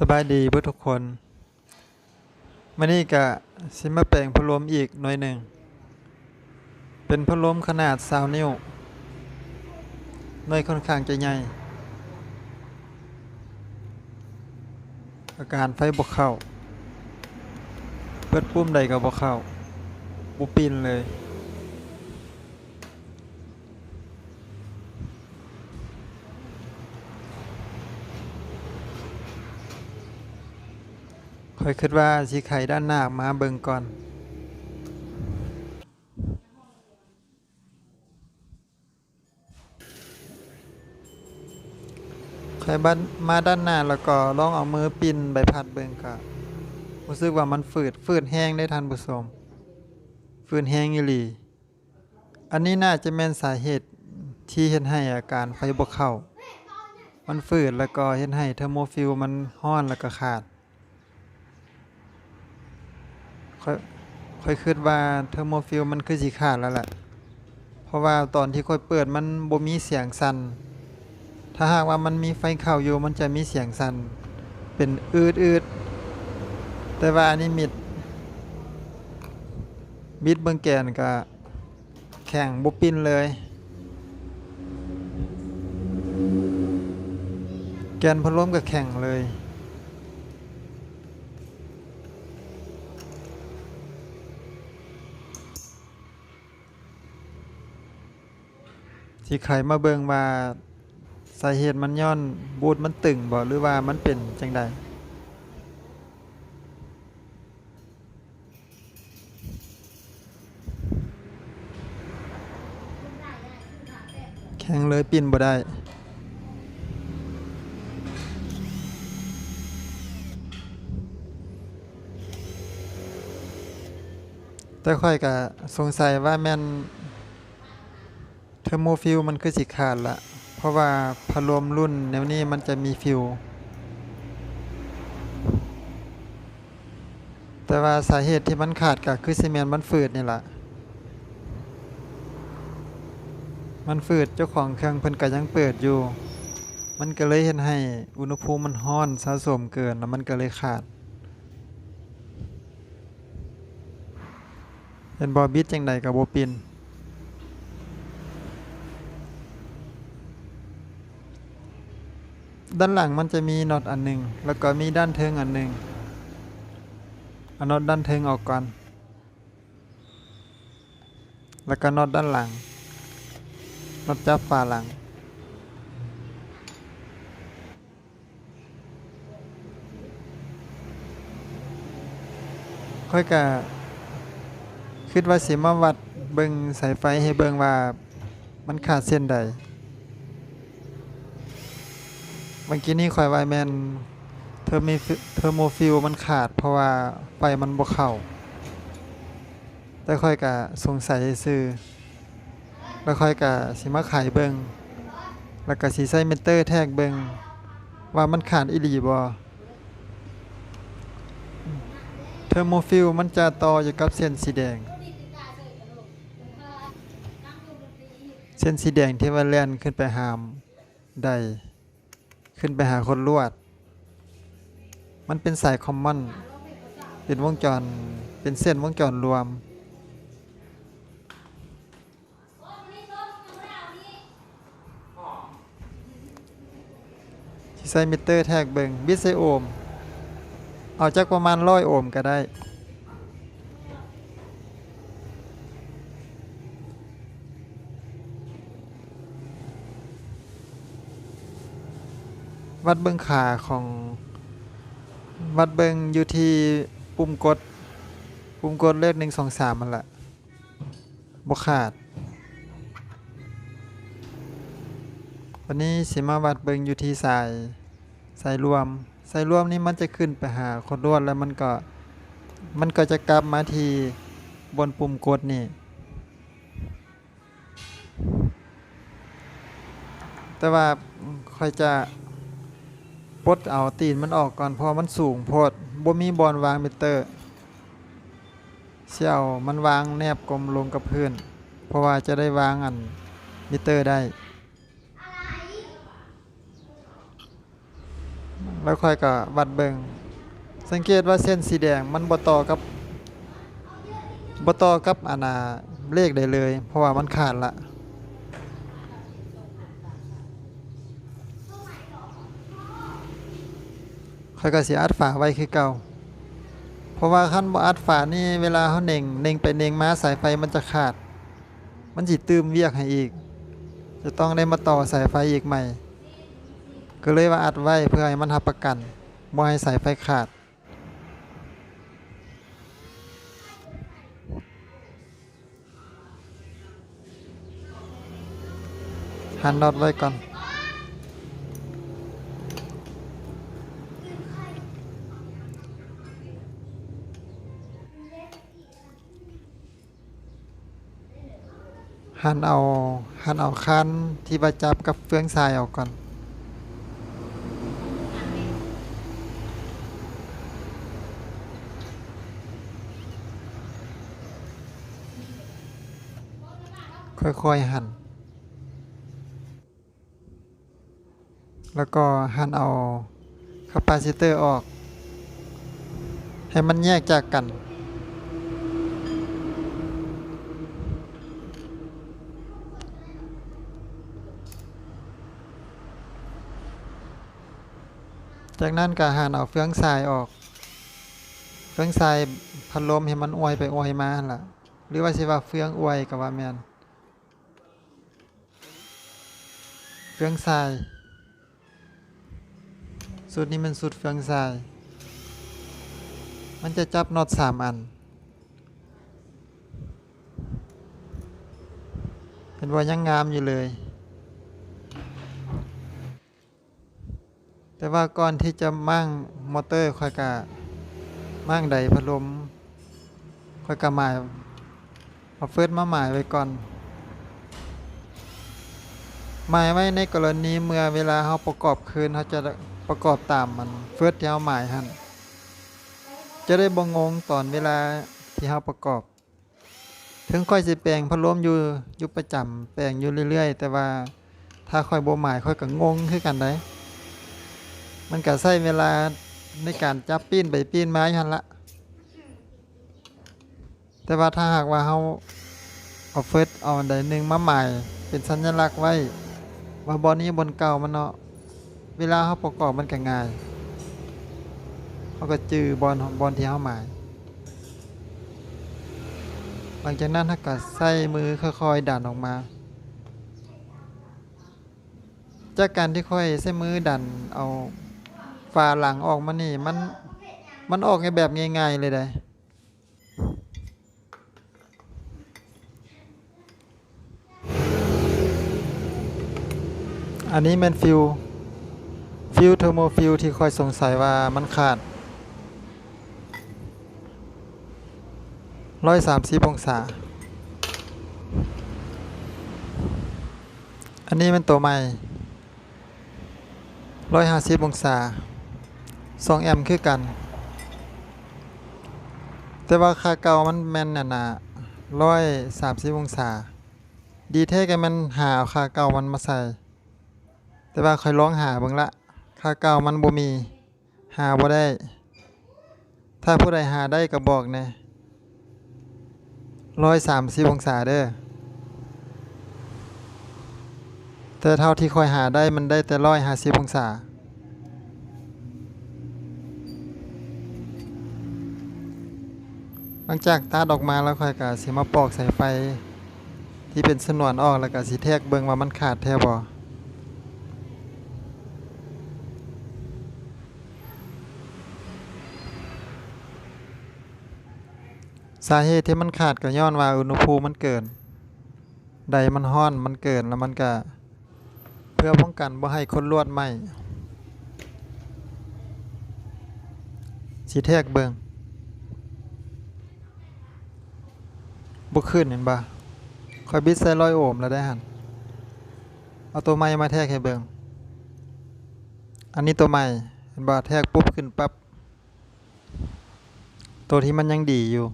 สบายดีเพื่อทุกคนมานี่กะสิมาแปลงพัดลมอีกหน่อยหนึ่ง เป็นพัดลมขนาดซาวนิ้วหน่วยค่อนข้างจะใหญ่ อาการไฟบกเข้า เปิดปุ่มใดก็บกเข้าบุปินเลย คอยคิดว่าสิไข่ด้านหน้ามาเบิ่งก่อนค่บ้านมาด้านหน้าแล้วก็ลองเอามือปินใบพัดเบิ่งก็รู้สึกว่ามันฝืดฝืดแห้งได้ทันผู้ชมฝืดแห้งอีหลี อันนี้น่าจะแม่นสาเหตุที่เฮ็ดให้อาการไฟบ่เข้า มันฝืดแล้วก็เฮ็ดให้เทอร์โมฟิลมันร้อนแล้วก็ขาด ค่อยค่อยคิดว่าเทอร์โมฟิลมันคือสิขาดแล้วแหละเพราะว่าตอนที่ค่อยเปิดมันบ่มีเสียงสั่นถ้าหากว่ามันมีไฟเข้าอยู่มันจะมีเสียงสั่นเป็นอืดอืดแต่ว่าอันนี้มิดบิดเบิ่งแกนก็แข็งบ่ปิ้นเลย แกนพัดลมก็แข็งเลย ที่ไขมาเบิงว่าสาเหตุมันย้อนบูดมันตึงบ่หรือว่ามันเป็นจังใดแข็งเลยปิ่นบ่ได้แต่ค่อยก็สงสัยว่าแม่น ทโมฟิลมันคือสิขาดละเพราะว่าพัดลมรุ่นแนวนี้มันจะมีฟิลแต่ว่าสาเหตุที่มันขาดก็คือซีเมนต์มันฝืดนี่แหละมันฝืดเจ้าของเครื่องเพิ่นก็ยังเปิดอยู่ มันก็เลยเห็นให้อุณหภูมิมันร้อนสะสมเกินแล้วมันก็เลยขาดเห็นบอบิดจังใดกับโบปิน ด้านหลังมันจะมีน็อตอันหนึ่งแล้วก็มีด้านเทิงอันหนึ่งเอาน็อตด้านเทิงออกก่อน แล้วก็น็อตด้านหลังน็อตจับฝาหลัง ค่อยกะคิดว่าสิมาวัดเบิงสายไฟให้เบิงว่ามันขาดเส้นใด เมื่อกี้นี้คอยไวแมนเทอร์มิเทอร์โมฟิลมันขาด เพราะว่าไฟมันบ่เข้าแต่ค่อยกะสงสัยซื่อแล้วค่อยกะสิมาไขเบิงแล้วก็สิใส่เมเตอร์แทกเบิงว่ามันขาดอีหลีบ่เทอร์โมฟิลมันจะต่ออยู่กับเส้นสีแดง เส้นสีแดงที่ว่าแล่นขึ้นไปหามได้ ขึ้นไปหาคนลวด มันเป็นสายคอมมอน เป็นวงจร เป็นเส้นวงจรรวม ที่ใส่มิเตอร์แท็กเบิงบิส่โอห์มเอาจากประมาณร้อยโอห์มก็ได้ วัดเบิงขาของวัดเบิงอยู่ที่ปุ่มกด ปุ่มกดเลขหนึ่งสองสามมันละบกขาด วันนี้สิมาวัดเบิงอยู่ที่สายสายรวมสายรวมนี่มันจะขึ้นไปหาคนรวดแล้วมันก็มันก็จะกลับมาที่บนปุ่มกดนี่ แต่ว่าค่อยจะ ปดเอาตีนมันออกก่อนพราะมันสูงโพดบ่มีบอลวางมิเตอร์เสี่ยวมันวางแนบกลมลงกับพื้น เพราะว่าจะได้วางอันมิเตอร์ได้ แล้วค่อยก็วัดเบิงสังเกตว่าเส้นสีแดงมันบ่ต่อกับบต่อกับอนาเลขได้เลย เพราะว่ามันขาดละ ค่อยก็สิอัดฝาไว้คือเก่า เพราะว่าคันบ่อัดฝานี่เวลาเขาเน่งเน่งไปเน่งมาสายไฟมันจะขาด มันสิตตืมเวียกให้อีก จะต้องได้มาต่อสายไฟอีกใหม่ ก็เลยว่าอัดไว้เพื่อให้มันรับประกันบ่ให้สายไฟขาดหันน็อตไว้ก่อน หันเอาหันเอาคันที่ประจับกับเฟืองทรายออกก่อน ค่อยๆหั่นแล้วก็หั่นเอาคาปาซิเตอร์ออก ให้มันแยกจากกัน จากนั้นก็หันเอาเฟืองทรายออก เฟืองทรายพัดลมให้มันอวยไปอวยมาล่ะ หรือว่าสิว่าเฟืองอวยก็ว่าแม่นเฟืองทรายสูตรนี้มันสูตรเฟืองทราย มันจะจับน็อตสามอันเห็นว่ายังงามอยู่เลย แต่ว่าก่อนที่จะมั่งมอเตอร์ค่อยกะมั่งใดพัดลมค่อยกะหมายเอาเฟิร์สมาหมายไว้ก่อน หมายไว้ในกรณีเมื่อเวลาเราประกอบคืนเขาจะประกอบตามมันเฟิร์สที่เราหมายหันจะได้บ่งงตอนเวลาที่เราประกอบ ถึงค่อยสิแปลงพัดลมอยู่ยู่ประจำแปลงอยู่เรื่อย ๆ แต่ว่าถ้าค่อยบ่หมายค่อยก็งงคือกันได้ มันก็ใช้เวลาในการจับปีนไปปีนมาอยู่หั่นละ แต่ว่าถ้าหากว่าเฮาเอาเฟิร์สเอาอันใดหนึ่งมาใหมายเป็นสัญลักษณ์ไว้ ว่าบอลนี้บนเก่ามันเนาะ เวลาเฮาประกอบมันก็ง่ายเฮาก็จือบอลบอลที่เฮาหมาย หลังจากนั้นเฮาก็ใส่มือค่อยๆดันออกมา จากการที่ค่อยใช้มือดันเอา ฝาหลังออกมานี่มันมันออกในแบบง่ายๆเลยได้อันนี้เป็นฟิวฟิวเทอร์โมฟิวที่คอยสงสัยว่ามันขาดร้อยสามสิบองศา อันนี้เป็นตัวใหม่ร้อยห้าสิบองศา สองแอมป์คือกัน แต่ว่าค่าเก่ามันแม่นน่ะนะร้อยสามสิบองศา ดีเท่กันมันหาค่าเก่ามันมาใส่ แต่ว่าคอยลองหาเบิ่งละค่าเก่ามันบ่มี หาบ่ได้ ถ้าผู้ใดหาได้ก็บอกแน่ร้อยสามสิบองศาเด้อแต่เท่าที่คอยหาได้มันได้แต่ร้อยห้าสิบองศา หลังจากตัดออกมาแล้วค่อยก็สิมาปอกสายไฟ ที่เป็นสนวนออกแล้วก็สิแทกเบิ่งว่ามันขาดแท้บ่สาเหตุที่มันขาดก็ย้อนว่าอุณหภูมิมันเกิน ใดมันร้อนมันเกินแล้วมันก็เพื่อป้องกันบ่ให้คนลวดไหมสิแทกเบิง บ่ขึ้นเห็นป่คอยบิดใส่ร้อยโอห์มแล้วได้หันเอาตัวใหม่มาแทกให้เบิ่งอันนี้ตัวใหม่เห็นป่แทกปุ๊บขึ้นปั๊บตัวที่มันยังดีอยู่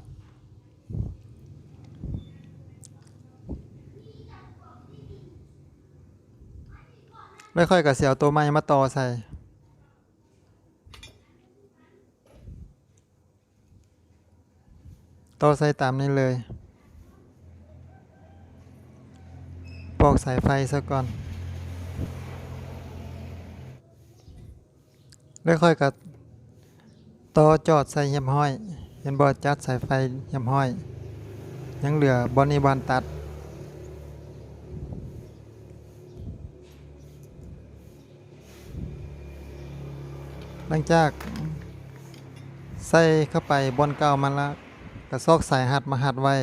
ไม่ค่อยกับเสียวตัวใหม่มาต่อใส่ต่อใส่ตามนี้เลย ปอกสายไฟซะก่อน แล้วค่อยกับต่อจอดใส่เหียมห้อย เห็นบอจัดสายไฟเหียมห้อย ยังเหลือบอนีบานตัด หลังจาก ใส่เข้าไปบนเก่ามันละกระซอกสายหัดมาหัดไว้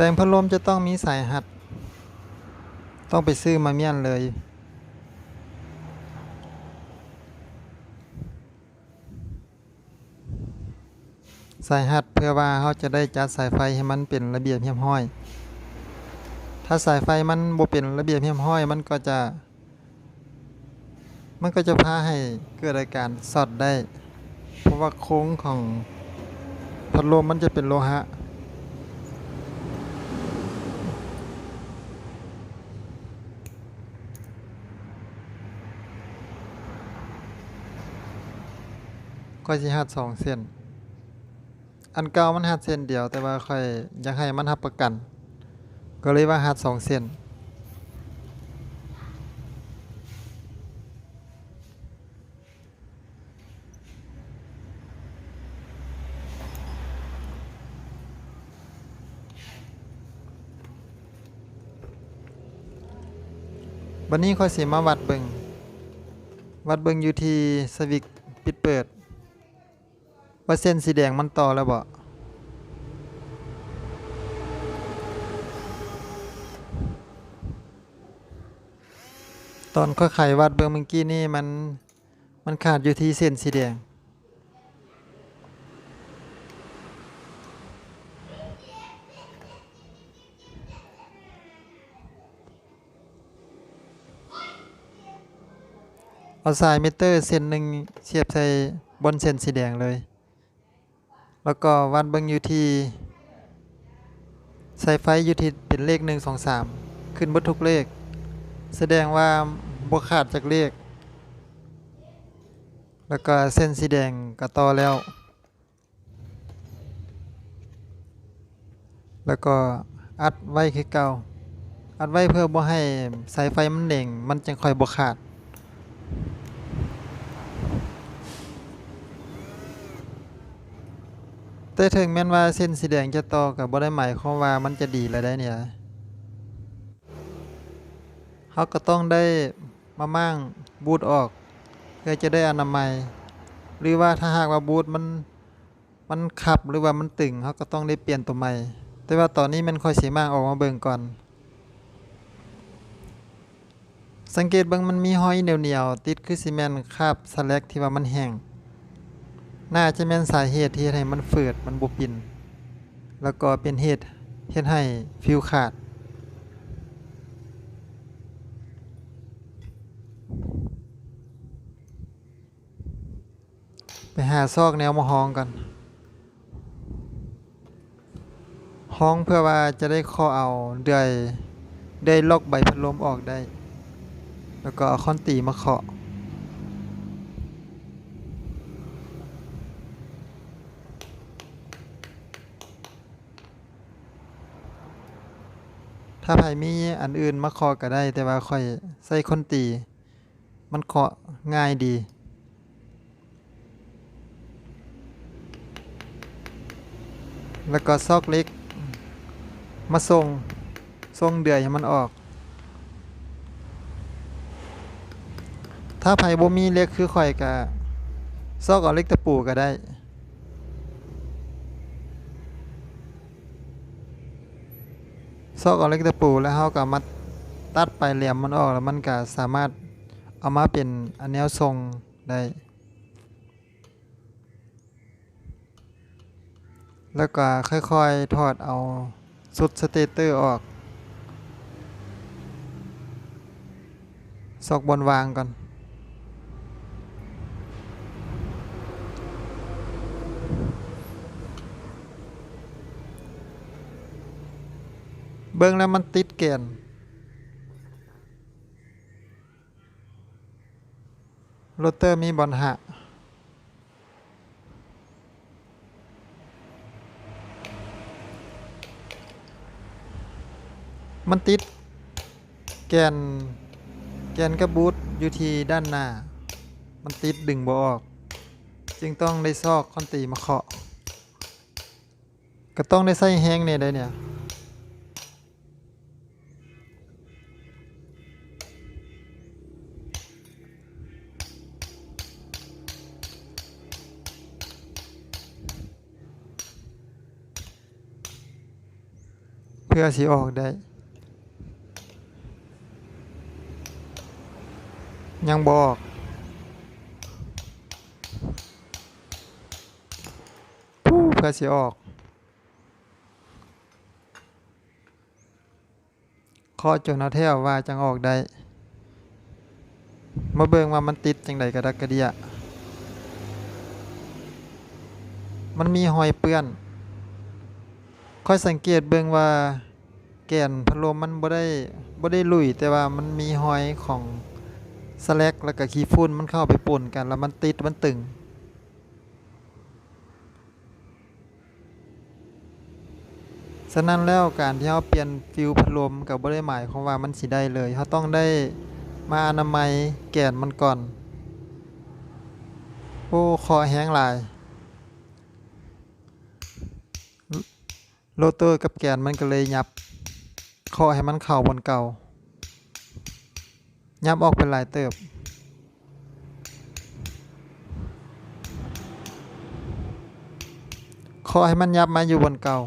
แปลงพัดลมจะต้องมีสายหัด ต้องไปซื้อมาเมียนเลย สายหัดเพื่อว่าเขาจะได้จัดสายไฟให้มันเป็นระเบียบเรียบร้อย ถ้าสายไฟมันบ่เป็นระเบียบเรียบร้อย มันก็จะ มันก็จะพาให้เกิดอาการสอดได้ เพราะว่าโค้งของพัดลมมันจะเป็นโลหะ ก็สิหัดสองเส้น อันเก่ามันหัดเส้นเดียว แต่ว่าค่อยอยากให้มันหับประกัน ก็เลยว่าหัดสองเส้นวันนี้ค่อยสิมาวัดเบิงวัดเบิงอยู่ที่สวิกปิดเปิด ว่าเส้นสีแดงมันต่อแล้วบ่ตอนค่อยไขวัดเบิงเมื่อกี้นี่มันมันขาดอยู่ที่เส้นสีแดง เอาสายมิเตอร์เส้นหนึ่งเสียบใส่บนเส้นสีแดงเลย แล้วก็วัดเบิ่งอยู่ที่สายไฟอยู่ที่เป็นเลขหนึ่งสองสามขึ้นบดทุกเลข แสดงว่าบ่ขาดจากเลข แล้วก็เส้นสีแดงก็ต่อแล้ว แล้วก็อัดไว้คือเก่าอัดไว้เพื่อบ่ให้สายไฟมันเด้งมันจังค่อยบ่ขาด แต่ถึงแม้นว่าเส้นสีแดงจะต่อกับบ่ได้หมายความว่ามันจะดีแล้วได้เนี่ยเขาก็ต้องได้มามั่งบูทออก เพื่อจะได้อนามัย หรือว่าถ้าหากว่าบูทมันมันขับหรือว่ามันตึงเขาก็ต้องได้เปลี่ยนตัวใหม่ แต่ว่าตอนนี้มันค่อยสีมากออกมาเบิ่งก่อน สังเกตเบิ่งมันมีห้อยเหนียวๆติดคือซีเมนต์คาบสแลกที่ว่ามันแห้ง น่าจะเป็นสาเหตุที่ให้มันฝืดมันบุปิน แล้วก็เป็นเหตุเฮ็ดให้ฟิวขาด ไปหาซอกแนวมาห้องกันห้องเพื่อว่าจะได้ข้อเอาเดือยได้ลอกใบพัดลมออกได้ แล้วก็เอาค้อนตีมาเคาะ ถ้าไผมีอันอื่นมาเคาะก็ได้ แต่ว่าค่อยใส่คนตี มันเคาะง่ายดีแล้วก็ซอกเล็ก มาส่งส่งเดือยให้มันออก ถ้าไผบ่มีเล็กคือข่อยก็ซอกเอาเล็กตะปูก็ได้ ซอกเอาเล็กตะปูแล้วเราก็มาตัดปลายแหลี่ยมมันออกแล้วมันก็สามารถเอามาเป็นอันแนวทรงได้ แล้วก็ค่อยๆถอดเอาสุดสเตเตอร์ออก ซอกบนวางก่อน เบิ่งแล้วมันติดแกนโรเตอร์มีบอลหักมันติดแกน แกนกระบูทอยู่ที่ด้านหน้า มันติดดึงบ่ออก จึงต้องได้ซอกคอนตีมาเคาะ ก็ต้องได้ใส่แห้งเนี่ยได้เนี่ย พื่อสิออกได้ ยังบอกปู้เพื่อสิออก ข้อจนเอาแถวว่าจังออกได้มาเบิ่งว่ามันติดจังใดกระดักกระเดียมันมีหอยเปื้อนค่อยสังเกตเบิ่งว่า แกนพัดลมมันบ่ได้บ่ได้ลุยแต่ว่ามันมีหอยของสแลกแล้วก็ขี้ฝุ่นมันเข้าไปปนกัน แล้วมันติดมันตึง ฉะนั้นแล้วการที่เราเปลี่ยนฟิวพัดลมก็บ่ได้หมายความว่ามันสิได้เลยเราต้องได้มาอนามัยแก่นมันก่อน โอ้คอแห้งหลายโรเตอร์กับแกนมันก็เลยยับ ขอให้มันเข่าบนเก่า ยับออกเป็นลายเติบ ขอให้มันยับมาอยู่บนเก่า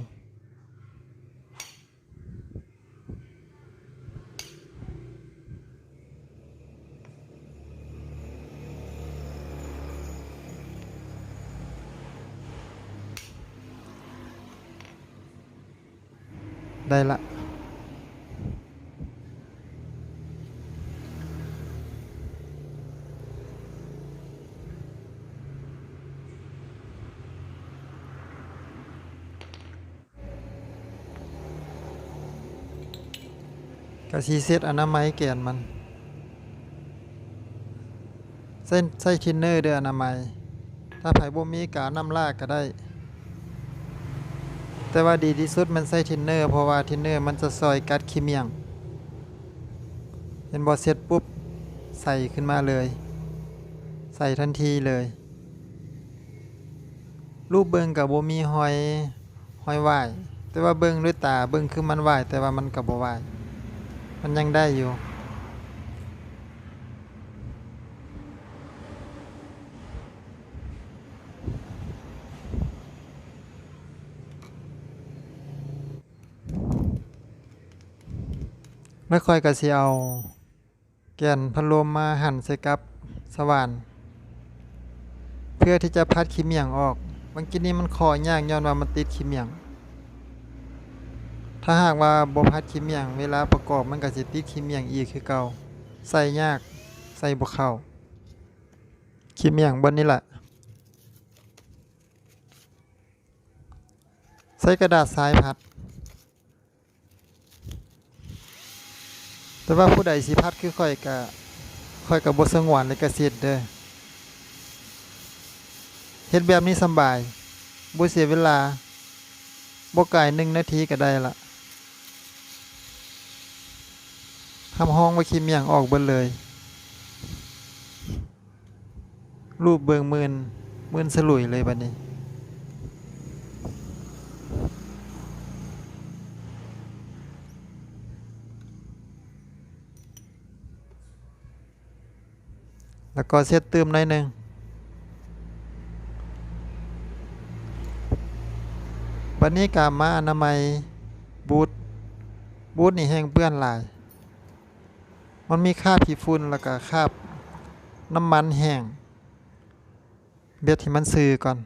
ได้ กะสีเซตอนามัยแกนมัน เส้นใส่ทินเนอร์เด้ออนามัย ถ้าไผบ่มีกานำลากก็ได้ แต่ว่าดีที่สุดมันใส่ทินเนอร์เพราะว่าทินเนอร์มันจะซอยกัดขี้เมียงเห็นบอเสร็จปุ๊บใส่ขึ้นมาเลย ใส่ทันทีเลย รูปเบิงกับโบมีหอยหอยว่าย แต่ว่าเบิงด้วยตาเบิงคือมันว่าย แต่ว่ามันกับโบว่าย มันยังได้อยู่ แล้วค่อยก็สิเอาแก่นพัดลมมาหั่นใส่กับสว่าน เพื่อที่จะพัดขี้เมียงออกบางกินนี้มันคอยากย้อนว่ามันติดขี้เมียง ถ้าหากว่าบ่พัดขี้เมียง เวลาประกอบมันก็สิติดขี้เมียงอีกคือเก่าใส่ยากใส่บ่เข้าขี้เมียงบนนี้แหละใส่กระดาษทรายพัด แต่ว่าผู้ใดสิพัดคือค่อยกะค่อยกับบทสงวนเลยกะเสียดเด้อเฮ็ดแบบนี้สบายบ่เสียเวลาบ่ไกลหนึ่งนาทีก็ได้ละ ทำห้องไว้คิมอย่างออกเบิดเลย รูปเบิงมืนมืนสลุยเลยบัดนี้ แล้วก็เซตเติมหน่อยหนึ่งวันนี้กามาอนามัยบูทบูทนี่แห้งเปื้อนหลาย มันมีคราบขี้ฝุ่นแล้วก็คราบน้ำมันแห้งเบ็ดที่มันซื้อก่อน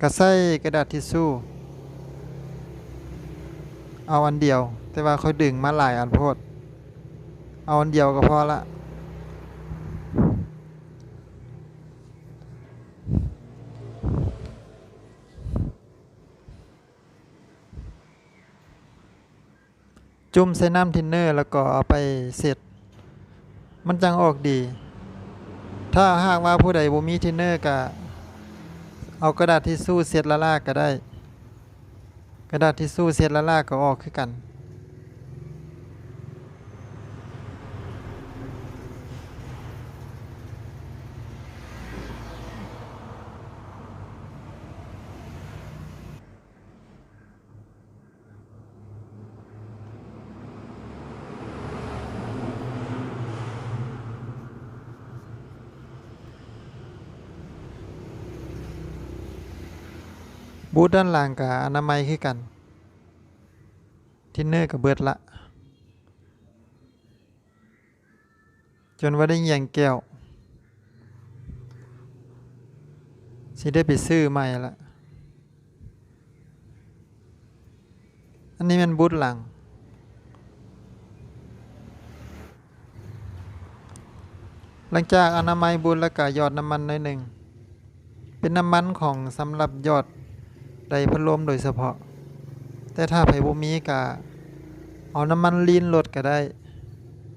ก็ใส่กระดาษทิชชู่เอาอันเดียว แต่ว่าเขาดึงมาหลายอันโพด เอาอันเดียวก็พอละ จุ่มใส่น้ำทินเนอร์แล้วก็เอาไปเสร็จ มันจังออกดี ถ้าหากว่าผู้ใดบ่มีทินเนอร์ก็เอากระดาษทิชชู่เช็จละลากก็ได้ กระดาษทิชชู่เช็จละลากก็ออกคือกัน บูธด้านหลังกับอนามัยคือกัน ทินเนอร์กับเบิดละ จนว่าได้ยียงแก้วสิได้ไปซื้อใหม่ละ อันนี้มันบูธหลัง หลังจากอนามัยบูธแล้วก็หยอดน้ำมันหน่อยหนึ่ง เป็นน้ำมันของสำหรับหยอด ไดพัดลมโดยเฉพาะ แต่ถ้าไผบ่มีก็เอาน้ำมันลีนรถก็ได้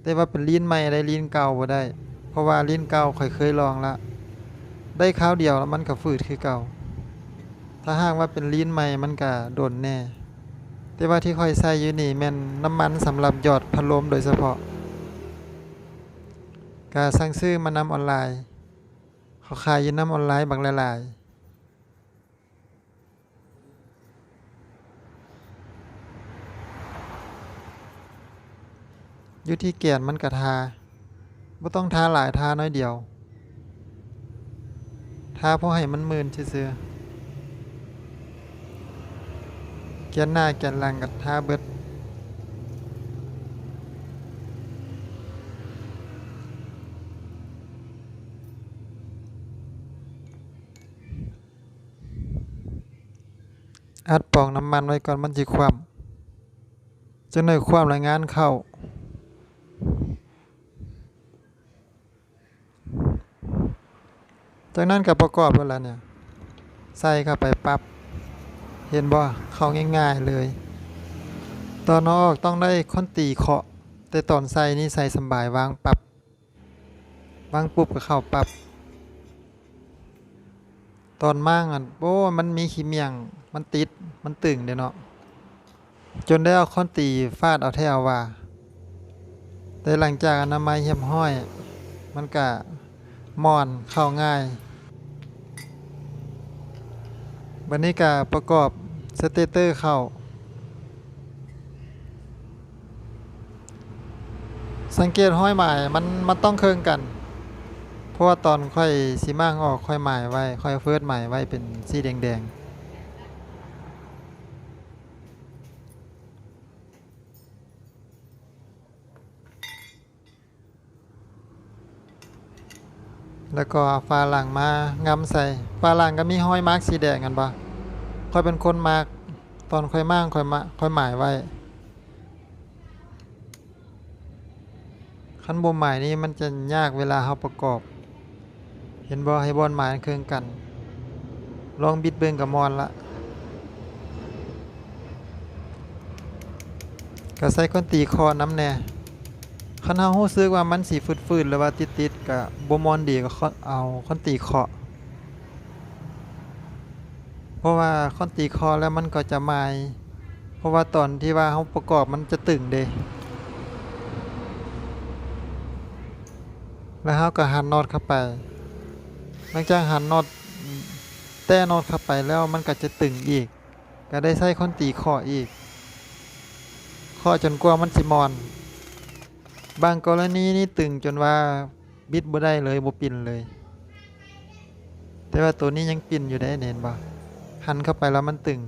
แต่ว่าเป็นลีนใหม่ได้ลีนเก่าบ่ได้ เพราะว่าลีนเก่าข่อยเคยลองละได้คราวเดียวแล้วมันก็ฝืดคือเก่า ถ้าหากว่าเป็นลีนใหม่มันก็โดนแน่ แต่ว่าที่ข่อยใส่อยู่นี่แม่นน้ำมันสำหรับหยอดพัดลมโดยเฉพาะก็สั่งซื้อมานำออนไลน์ เขาขายอยู่น้ำออนไลน์บางหลายๆ อยู่ที่แก่นมันกระทาบ่ต้องทาหลายทาน้อยเดียว ทาเพราะให้มันมื่นซื่อๆแก่นหน้าแก่นหลังกับทาเบิดอัดปองน้ำมันไว้ก่อนมันสิคว่ำจังได้ความรายงานเข้า จากนั้นก็ประกอบกันแล้วเนี่ยใส่เข้าไปปับ๊บเห็นบ่เข้าง่าย ๆเลย ตอนเออกต้องได้ค้อนตีเคาะ แต่ตอนใส่นี่ใส่สบายวางปับ๊บวางปุ๊บก็เข้าปับ๊บตอนมั่งอะโอ้มันมีขี้เมียงมันติดมันตึงเด้เนาะจนได้เอาค้อนตีฟาดเอาแท้าว่า แต่หลังจากอนามัยเหี่ยมห้อย มันก็มอนเข้าง่าย บันนี้ก็ประกอบสเตเตอร์เข้า สังเกตห้อยหมายมันมันต้องเคืองกัน เพราะว่าตอนค่อยสีมั่งออกค่อยหมายไว้ ค่อยเฟิร์สหมายไว้เป็นสีแดงๆ แล้วก็เอาหลังมางำใส่ฟ้าหลังก็มีห้อยมาร์กสีแดงกันปะค่อยเป็นคนมาร์กตอนค่อยมั่งค่อยมาค่อยหมายไว้ขั้นบนหมายนี้มันจะยากเวลาเราประกอบ เห็นบ่ให้บอลหมายเครื่องกัน ลองบิดเบิ่งกับมอนละก็ใส่คนตีคอน้ำแน่ คันเฮารู้สึกว่ามันสิฟืดๆหรือว่าติดๆก็บ่มอนดีก็คเอาคนตีเคาะเพราะว่าคนตีคอแล้วมันก็จะหมายเพราะว่าตอนที่ว่าเฮาประกอบมันจะตึงเด้แล้วเราก็หันน็อตเข้าไป หลังจากหันน็อตแต้น็อตเข้าไปแล้วมันก็จะตึงอีก ก็ได้ใช้คอนตีข้ออีกข้อจนกว่ามันสิมอน บางกรณีนี่ตึงจนว่าบิดบ่ได้เลยบ่ปิ่นเลย แต่ว่าตัวนี้ยังปิ่นอยู่ได้เห็นบ่หันเข้าไปแล้วมันตึง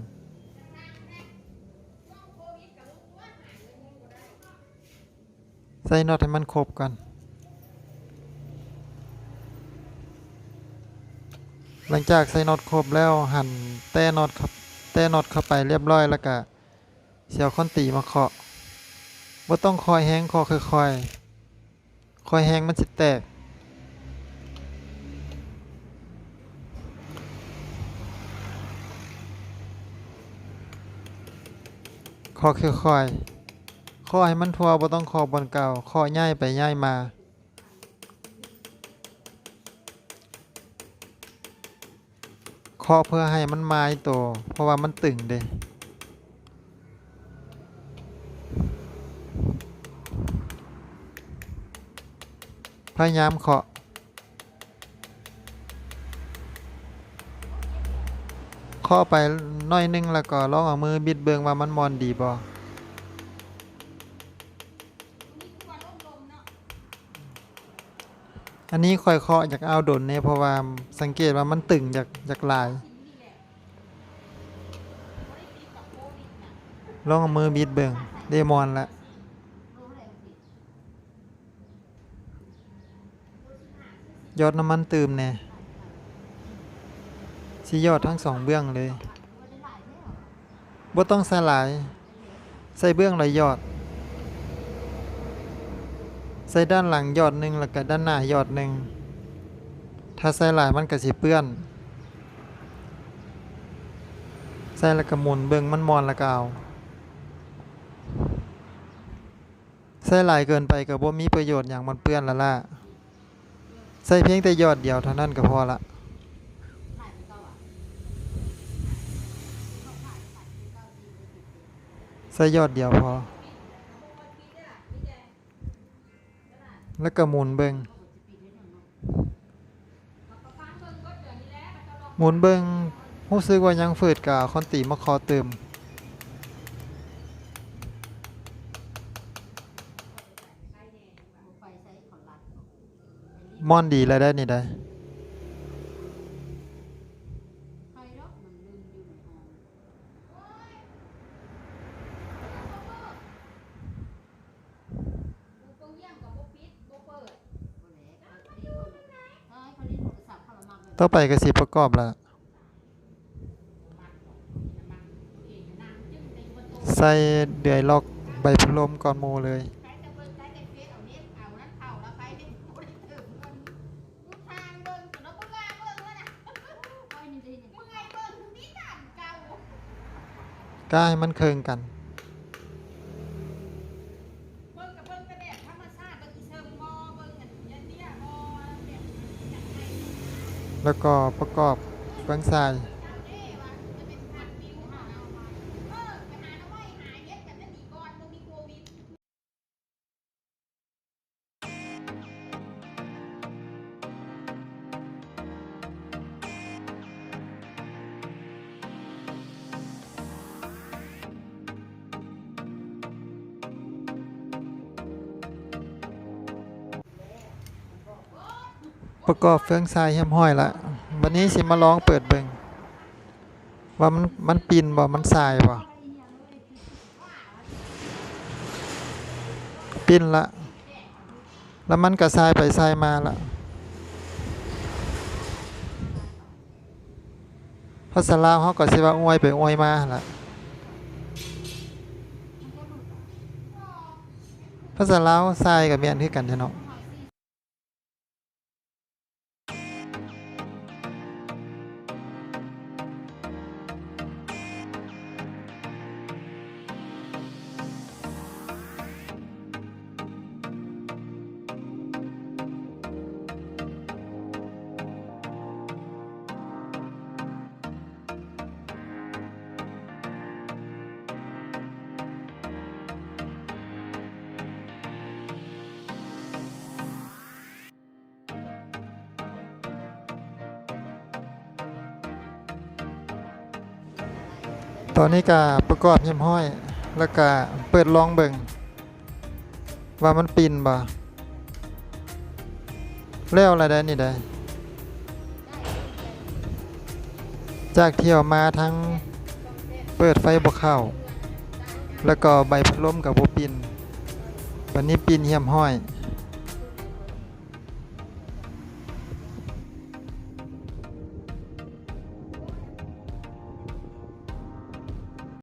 ใส่น็อตให้มันครบก่อนหลังจากใส่น็อตครบแล้วหั่นแต้น็อตครับแต้น็อตเข้าไปเรียบร้อยแล้วก็เสียวค้อนตีมาเคาะ บ่ต้องคอยแห้งคอค่อยๆ คอยแห้งมันสิแตก คอค่อยๆข้อให้มันทั่วบ่ต้องคอบนเก่าข้อย่ายไปย่ายมาข้อเพื่อให้มันไม้โตวเพราะว่ามันตึงเด้ พยายามเคาะข้อไปน้อยนึงแล้วก็ลองเอามือบิดเบิงว่ามันมอนดีบ่อันนี้คอยเคาะจากเอาดนเนี่ยเพราะว่าสังเกตว่ามันตึงจากจากลายลองเอามือบิดเบิงเดมอนละ ยอดน้ำมันตืมแน่สิยอดทั้งสองเบื้องเลยบ่ต้องใส่หลาย ใส่เบื้องละยอด ใส่ด้านหลังยอดหนึ่งแล้วก็ด้านหน้ายอดหนึ่งถ้าใส่หลายมันก็สิเปื้อน ใส่แล้วก็หมุนเบิ่งมันมอนแล้วก็เอาใส่หลายเกินไปก็บ่มีประโยชน์อย่างมันเปื้อนละล่ะ ใส่เพียงแต่ยอดเดียวเท่านั้นก็พอละใส่ยอดเดียวพอ แล้วก็หมุนเบิงหมุนเบิงรู้สึกว่ายังฝืดกะคอนติมาคอเติม มอนดีแล้วได้นี่ได้ต่อไปก็สิประกอบละใส่เดือยล็อกใบพัดลมก่อนหมูเลย ก็ให้มันเคืองกันแล้วก็ประกอบเบื้องซ้า ประกอบเฟืองทรายเฮียมห้อยละวันนี้สิมาลองเปิดเบิงว่ามันมันปีนบ่ มันทรายบ่ปีนละ แล้วมันก็ทรายไปทรายมาละภาษาลาวเขาก็สิว่าอวยไปอวยมาละภาษาลาวทรายกับเมียนคือกันเด้อเนาะ ตอนนี้ก็ประกอบเยี่ยมห้อย แล้วก็เปิดลองเบิ่งว่ามันปีนบ่แล้วอะไรได้นี่ได้จากเที่ยวมาทั้งเปิดไฟบ่เข้า แล้วก็ใบพัดลมกับบ่ปินวันนี้ปีนเยี่ยมห้อย